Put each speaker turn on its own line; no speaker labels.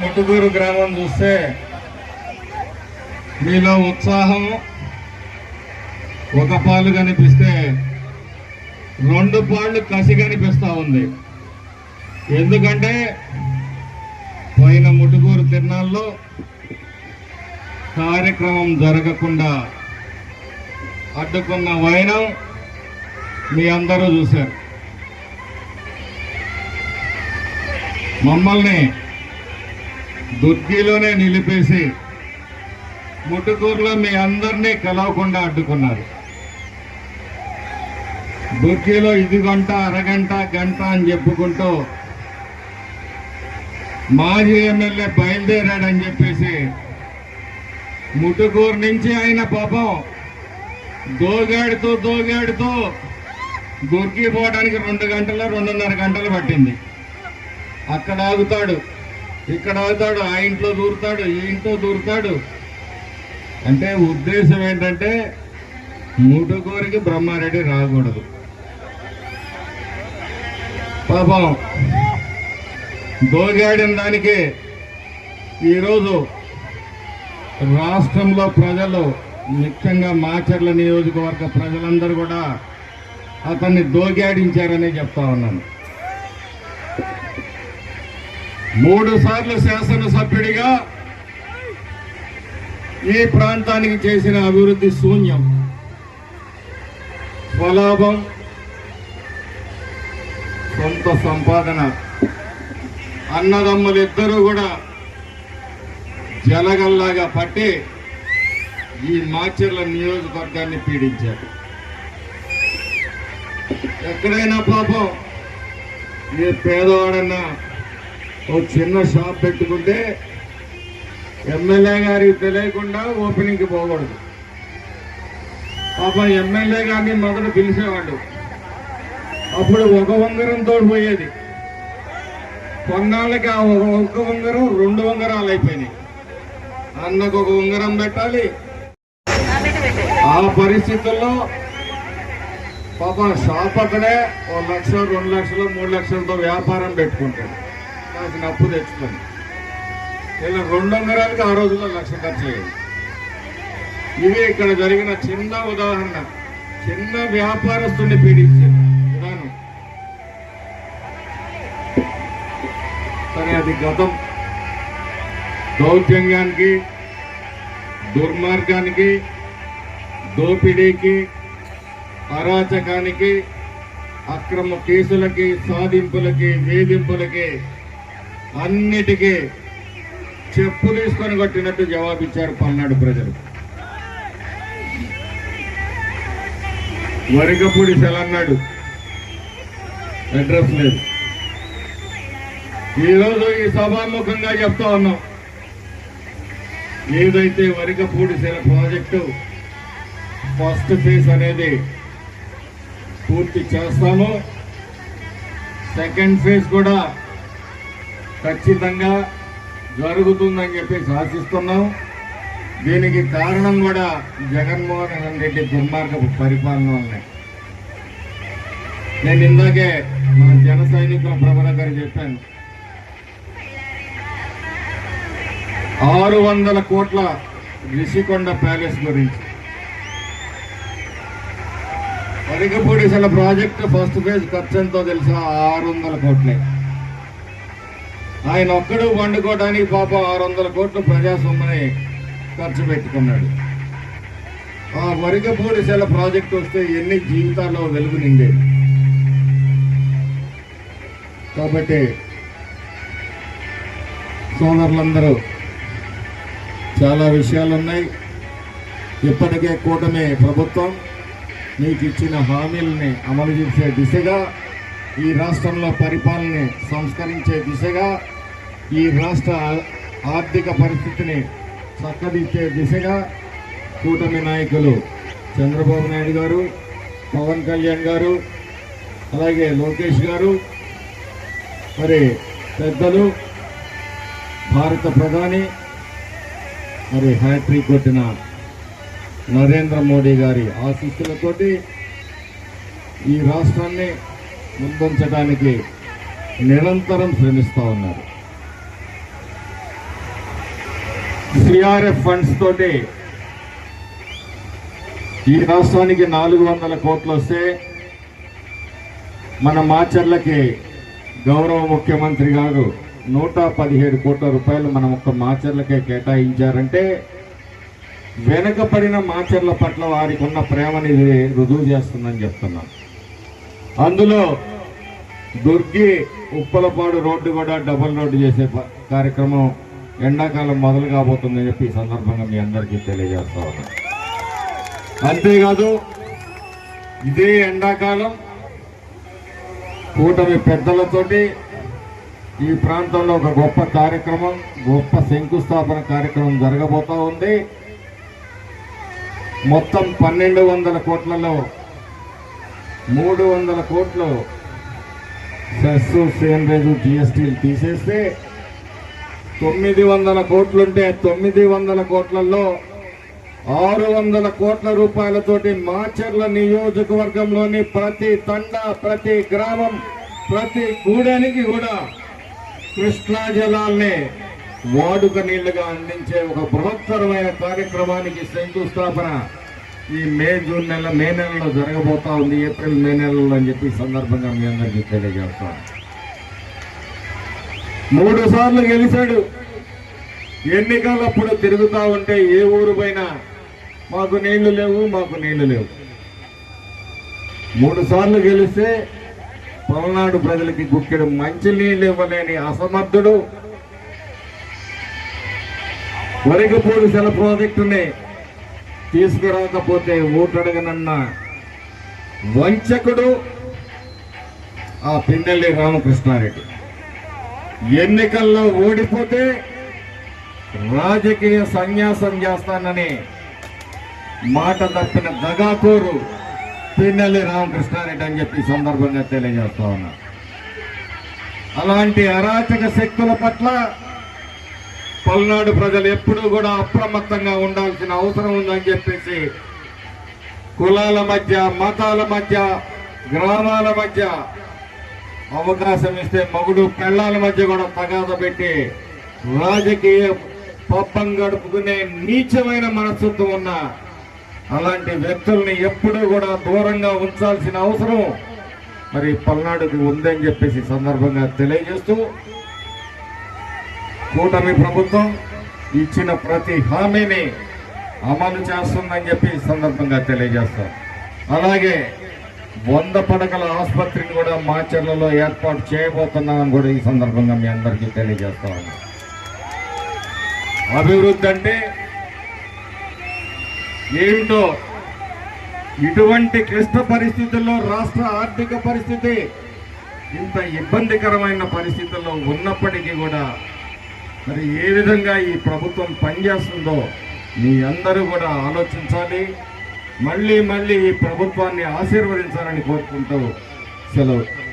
ముట్టుకూరు గ్రామం చూస్తే మీలో ఉత్సాహం ఒక పాలు కనిపిస్తే రెండు పాళ్ళు కసి కనిపిస్తూ ఉంది. ఎందుకంటే పోయిన ముట్టుకూరు తిరునాళ్ళలో కార్యక్రమం జరగకుండా అడ్డుకున్న వైనం మీ అందరూ చూశారు. మమ్మల్ని దుర్గిలోనే నిలిపేసి ముట్టుకూరులో మీ అందరినీ కలవకుండా అడ్డుకున్నారు. దుర్గిలో ఇది గంట అరగంట గంట అని చెప్పుకుంటూ మాజీ ఎమ్మెల్యే బయలుదేరాడని చెప్పేసి ముట్టుకూరు నుంచి ఆయన పాపం దోగాడుతూ దోగాడుతూ దుర్గి పోవడానికి రెండు గంటల రెండున్నర గంటలు పట్టింది. అక్కడ ఆగుతాడు. ఇక్కడ అవుతాడు ఆ ఇంట్లో దూరుతాడు ఈ ఇంట్లో దూరుతాడు. అంటే ఉద్దేశం ఏంటంటే మూటుకోరికి బ్రహ్మారెడ్డి రాకూడదు. పాపం దోగాడిన దానికి ఈరోజు రాష్ట్రంలో ప్రజలు ముఖ్యంగా మాచర్ల నియోజకవర్గ ప్రజలందరూ కూడా అతన్ని దోగాడించారనే చెప్తా ఉన్నాను. మూడు సార్లు శాసనసభ్యుడిగా ఈ ప్రాంతానికి చేసిన అభివృద్ధి శూన్యం. స్వలాభం సొంత సంపాదన. అన్నదమ్ములిద్దరూ కూడా జలగల్లాగా పట్టి ఈ మాచర్ల నియోజకవర్గాన్ని పీడించారు. ఎక్కడైనా పాపం ఏ పేదవాడన్నా ఓ చిన్న షాప్ పెట్టుకుంటే ఎమ్మెల్యే గారికి తెలియకుండా ఓపెనింగ్కి పోకూడదు. పాప ఎమ్మెల్యే గారిని మొదట పిలిచేవాడు అప్పుడు ఒక ఉంగరంతో పోయేది. కొన్నాళ్ళకి ఆ ఒక ఒక్క ఉంగరం రెండు ఉంగరాలు అయిపోయినాయి. అన్నకు ఒక ఉంగరం పెట్టాలి. ఆ పరిస్థితుల్లో పాప షాప్ అక్కడే ఓ లక్ష రెండు లక్షలు మూడు లక్షలతో వ్యాపారం పెట్టుకుంటాడు నాకు అప్పు తెచ్చుకొని. ఇలా రెండు వందరాలకి ఆ రోజుల్లో లక్ష ఖర్చు అయ్యేది ఇవి ఇక్కడ జరిగిన చిన్న ఉదాహరణ. చిన్న వ్యాపారస్తుని పీడించే విధానం. సరే అది గతం. దౌర్జన్యానికి దుర్మార్గానికి దోపిడీకి అరాచకానికి అక్రమ కేసులకి సాధింపులకి వేధింపులకి అన్నిటికీ చెప్పు తీసుకొని కొట్టినట్టు జవాబిచ్చారు పల్నాడు ప్రజలు. వరిగపూడి సెలన్నాడు అడ్రస్ లేదు. ఈరోజు ఈ సభాముఖంగా చెప్తా ఉన్నాం. ఏదైతే వరిగపూడి సెల ప్రాజెక్టు ఫస్ట్ ఫేజ్ అనేది పూర్తి చేస్తామో సెకండ్ ఫేజ్ కూడా ఖచ్చితంగా జరుగుతుందని చెప్పేసి ఆశిస్తున్నాం. దీనికి కారణం కూడా జగన్మోహన్ రెడ్డి దుర్మార్గపు పరిపాలన వల్లనే నేను ఇందాకే మన జన సైనికుల ప్రభల చెప్పాను. ఆరు వందల కోట్ల రిషికొండ ప్యాలెస్ గురించి. పరిగపూడిసల ప్రాజెక్టు ఫస్ట్ ఫేజ్ ఖర్చు ఎంతో తెలుసా? ఆరు వందల కోట్లే. ఆయన ఒక్కడు వండుకోవడానికి పాపం ఆరు వందల కోట్లు ప్రజాసొమ్మని ఖర్చు పెట్టుకున్నాడు. ఆ వరికపూడిసెల ప్రాజెక్టు వస్తే ఎన్ని జీవితాల్లో వెలుగు నిండేది. కాబట్టి సోదరులందరూ చాలా విషయాలు ఉన్నాయి ఇప్పటికే కూటమి ప్రభుత్వం మీకు ఇచ్చిన హామీలని అమలు చేసే దిశగా ఈ రాష్ట్రంలో పరిపాలనని సంస్కరించే దిశగా ఈ రాష్ట్ర ఆర్థిక పరిస్థితిని చక్కదిచ్చే దిశగా కూటమి నాయకులు చంద్రబాబు నాయుడు గారు పవన్ కళ్యాణ్ గారు అలాగే లోకేష్ గారు మరి పెద్దలు భారత ప్రధాని మరి హ్యాట్రిక్ కొట్టిన నరేంద్ర మోడీ గారి ఆశీస్సులతోటి ఈ రాష్ట్రాన్ని ముందుంచడానికి నిరంతరం శ్రమిస్తూ ఉన్నారు. సిఆర్ఎఫ్ ఫండ్స్ తోటి ఈ రాష్ట్రానికి నాలుగు వందల కోట్లు వస్తే మన మాచర్లకి గౌరవ ముఖ్యమంత్రి గారు నూట పదిహేడు కోట్ల రూపాయలు మన ఒక్క మాచర్లకే కేటాయించారంటే వెనకబడిన మాచర్ల పట్ల వారికి ఉన్న ప్రేమని రుజువు చేస్తుందని చెప్తున్నాం. అందులో దుర్గి ఉప్పలపాడు రోడ్డు కూడా డబుల్ రోడ్డు చేసే కార్యక్రమం ఎండాకాలం మొదలు కాబోతుందని చెప్పి ఈ సందర్భంగా మీ అందరికీ తెలియజేస్తా ఉన్నాను. అంతేకాదు ఇదే ఎండాకాలం కూటమి పెద్దలతోటి ఈ ప్రాంతంలో ఒక గొప్ప కార్యక్రమం గొప్ప శంకుస్థాపన కార్యక్రమం జరగబోతూ ఉంది. మొత్తం పన్నెండు వందల కోట్లలో మూడు వందల కోట్లు సెస్ రేజు జిఎస్టీలు తీసేస్తే తొమ్మిది వందల కోట్లుంటే తొమ్మిది వందల కోట్లలో ఆరు వందల కోట్ల రూపాయలతోటి మాచర్ల నియోజకవర్గంలోని ప్రతి తండ ప్రతి గ్రామం ప్రతి గూడానికి కూడా కృష్ణా జలాల్ని వాడుక నీళ్ళుగా అందించే ఒక బృహత్తరమైన కార్యక్రమానికి శంకుస్థాపన ఈ మే జూన్ నెల మే నెలలో జరగబోతా ఉంది ఏప్రిల్ మే నెలలో అని చెప్పి సందర్భంగా మీ అందరికీ తెలియజేస్తాను మూడు సార్లు గెలిచాడు. ఎన్నికలప్పుడు తిరుగుతా ఉంటే ఏ ఊరు మాకు నీళ్ళు లేవు మాకు నీళ్ళు లేవు. మూడు సార్లు గెలిస్తే పల్నాడు ప్రజలకి గుక్కెడు మంచి నీళ్ళు ఇవ్వలేని అసమర్థుడు. వరిగపూడి సెల ప్రాజెక్టుని తీసుకురాకపోతే ఓటడగనన్న వంచకుడు ఆ పిన్నెల్లి రామకృష్ణారెడ్డి. ఎన్నికల్లో ఓడిపోతే రాజకీయ సన్యాసం చేస్తానని మాట తప్పిన దగాకోరు పిన్నెల్లి రామకృష్ణారెడ్డి అని చెప్పి సందర్భంగా తెలియజేస్తా ఉన్నా. అలాంటి అరాచక శక్తుల పట్ల పల్నాడు ప్రజలు ఎప్పుడూ కూడా అప్రమత్తంగా ఉండాల్సిన అవసరం ఉందని చెప్పేసి కులాల మధ్య మతాల మధ్య గ్రామాల మధ్య అవకాశం ఇస్తే మగుడు పెళ్ళాల మధ్య కూడా తగాద పెట్టి రాజకీయ పప్పం గడుపుకునే నీచమైన మనస్తత్వం ఉన్న అలాంటి వ్యక్తుల్ని ఎప్పుడూ కూడా దూరంగా ఉంచాల్సిన అవసరం మరి పల్నాడుకి ఉందని చెప్పేసి సందర్భంగా తెలియజేస్తూ కూటమి ప్రభుత్వం ఇచ్చిన ప్రతి హామీని అమలు చేస్తుందని చెప్పి సందర్భంగా తెలియజేస్తాం. అలాగే వంద పడకల ఆసుపత్రిని కూడా మాచర్లలో ఏర్పాటు చేయబోతున్నామని కూడా ఈ సందర్భంగా మీ అందరికీ తెలియజేస్తా ఉన్నాం. అభివృద్ధి అంటే ఏమిటో? ఇటువంటి క్లిష్ట పరిస్థితుల్లో రాష్ట్ర ఆర్థిక పరిస్థితి ఇంత ఇబ్బందికరమైన పరిస్థితుల్లో ఉన్నప్పటికీ కూడా మరి ఏ విధంగా ఈ ప్రభుత్వం పనిచేస్తుందో మీ అందరూ కూడా ఆలోచించాలి. మళ్ళీ మళ్ళీ ఈ ప్రభుత్వాన్ని ఆశీర్వదించాలని కోరుకుంటూ సెలవు.